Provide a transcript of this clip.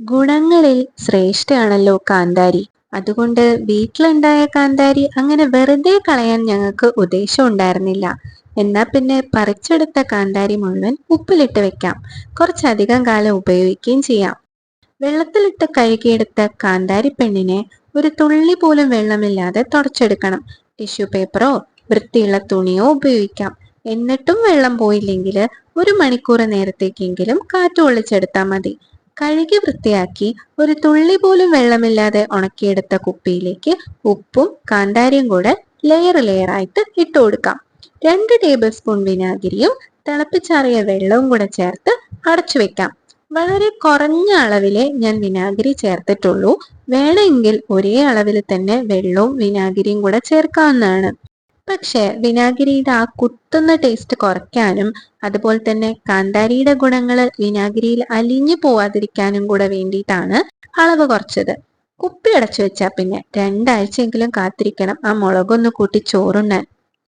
ഗുണങ്ങളിൽ ശ്രേഷ്ഠയാണല്ലോ കാന്താരി. അതുകൊണ്ട് വീട്ടിലുണ്ടായ കാന്താരി അങ്ങനെ വെറുതെ കളയാൻ ഞങ്ങൾക്ക് ഉദ്ദേശം ഉണ്ടായിരുന്നില്ല. എന്നാ പിന്നെ പറിച്ചെടുത്ത കാന്താരി മുഴുവൻ ഉപ്പിലിട്ട് വെക്കാം. കുറച്ചധികം കാലം ഉപയോഗിക്കുകയും ചെയ്യാം. വെള്ളത്തിലിട്ട് കഴുകിയെടുത്ത കാന്താരി പെണ്ണിനെ ഒരു തുള്ളി പോലും വെള്ളമില്ലാതെ തുടച്ചെടുക്കണം. ടിഷ്യൂ പേപ്പറോ വൃത്തിയുള്ള തുണിയോ ഉപയോഗിക്കാം. എന്നിട്ടും വെള്ളം പോയില്ലെങ്കിൽ ഒരു മണിക്കൂർ നേരത്തേക്കെങ്കിലും കാറ്റ് ഒളിച്ചെടുത്താൽ മതി. കഴുകി വൃത്തിയാക്കി ഒരു തുള്ളി പോലും വെള്ളമില്ലാതെ ഉണക്കിയെടുത്ത കുപ്പിയിലേക്ക് ഉപ്പും കാന്താരിയും കൂടെ ലെയർ ലെയറായിട്ട് ഇട്ട് കൊടുക്കാം. രണ്ട് ടേബിൾ സ്പൂൺ വിനാഗിരിയും തിളപ്പിച്ചാറിയ വെള്ളവും കൂടെ ചേർത്ത് അടച്ചു വെക്കാം. വളരെ കുറഞ്ഞ അളവിലെ ഞാൻ വിനാഗിരി ചേർത്തിട്ടുള്ളൂ. വേണമെങ്കിൽ ഒരേ അളവിൽ തന്നെ വെള്ളവും വിനാഗിരിയും കൂടെ ചേർക്കാവുന്നതാണ്. പക്ഷേ വിനാഗിരിയുടെ ആ കുത്തുന്ന ടേസ്റ്റ് കുറയ്ക്കാനും അതുപോലെ തന്നെ കാന്താരിയുടെ ഗുണങ്ങൾ വിനാഗിരിയിൽ അലിഞ്ഞു പോവാതിരിക്കാനും കൂടെ വേണ്ടിയിട്ടാണ് അളവ് കുറച്ചത്. കുപ്പി അടച്ചു വെച്ചാൽ പിന്നെ രണ്ടാഴ്ചയെങ്കിലും കാത്തിരിക്കണം. ആ മുളകൊന്ന് കൂട്ടി ചോറുണ്ണാൻ.